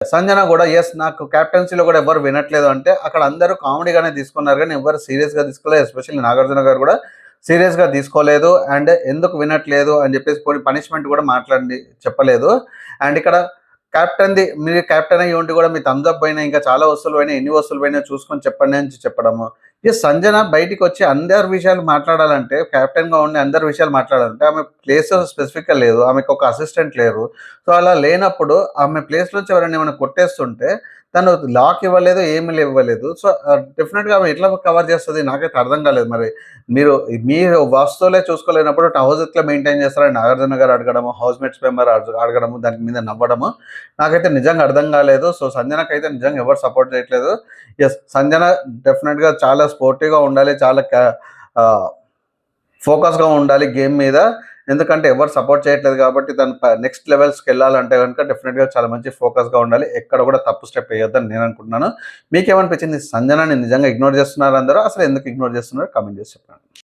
సంజన కూడా ఎస్ నాకు క్యాప్టెన్సీలో కూడా ఎవరు వినట్లేదు అంటే అక్కడ అందరూ కామెడీగానే తీసుకున్నారు కానీ ఎవరు సీరియస్గా తీసుకోలేదు. ఎస్పెషల్లీ నాగార్జున గారు కూడా సీరియస్గా తీసుకోలేదు అండ్ ఎందుకు వినట్లేదు అని చెప్పేసి కొన్ని పనిష్మెంట్ కూడా మాట్లాడి చెప్పలేదు. అండ్ ఇక్కడ క్యాప్టెన్ది మీరు క్యాప్టెన్ అయ్యి ఉండి కూడా మీ థమ్స్అప్ పైన ఇంకా చాలా వస్తువులు పోయినా ఎన్ని వస్తువులు పోయినా చూసుకొని చెప్పండి అని చెప్పడము. ఈ సంజన బయటికి వచ్చి అందరి విషయాలు మాట్లాడాలంటే కెప్టెన్గా ఉండి అందరి విషయాలు మాట్లాడాలంటే ఆమె ప్లేస్ స్పెసిఫిక్గా లేదు. ఆమెకు ఒక అసిస్టెంట్ లేరు. సో అలా లేనప్పుడు ఆమె ప్లేస్ నుంచి ఎవరైనా ఏమైనా కొట్టేస్తుంటే తను లాక్ ఇవ్వలేదు ఏమి ఇవ్వలేదు. సో డెఫినెట్గా ఆమె ఎట్లా కవర్ చేస్తుంది నాకైతే అర్థం కాలేదు మరి. మీరు మీ వస్తువులే చూసుకోలేనప్పుడు హౌస్ ఎట్లా మెయింటైన్ చేస్తారని నాగార్జున గారు అడగడము హౌస్ మేట్స్ మెంబర్ అడగడము దాని మీద నవ్వడము నాకైతే నిజంగా అర్థం కాలేదు. సో సంజనకైతే అయితే నిజంగా ఎవరు సపోర్ట్ చేయట్లేదు. ఎస్ సంజన డెఫినెట్గా చాలా స్పోర్టివ్గా ఉండాలి చాలా ఫోకస్గా ఉండాలి గేమ్ మీద. ఎందుకంటే ఎవరు సపోర్ట్ చేయట్లేదు కాబట్టి దాని నెక్స్ట్ లెవెల్స్కి వెళ్ళాలంటే కనుక డెఫినెట్గా చాలా మంచి ఫోకస్గా ఉండాలి. ఎక్కడ కూడా తప్పు స్టెప్ వేయొద్దని నేను అనుకుంటున్నాను. మీకేమనిపించింది? సంజనాని నిజంగా ఇగ్నోర్ చేస్తున్నారు అందరూ? అసలు ఎందుకు ఇగ్నోర్ చేస్తున్నారో? కామెంట్ చేసి చెప్పండి.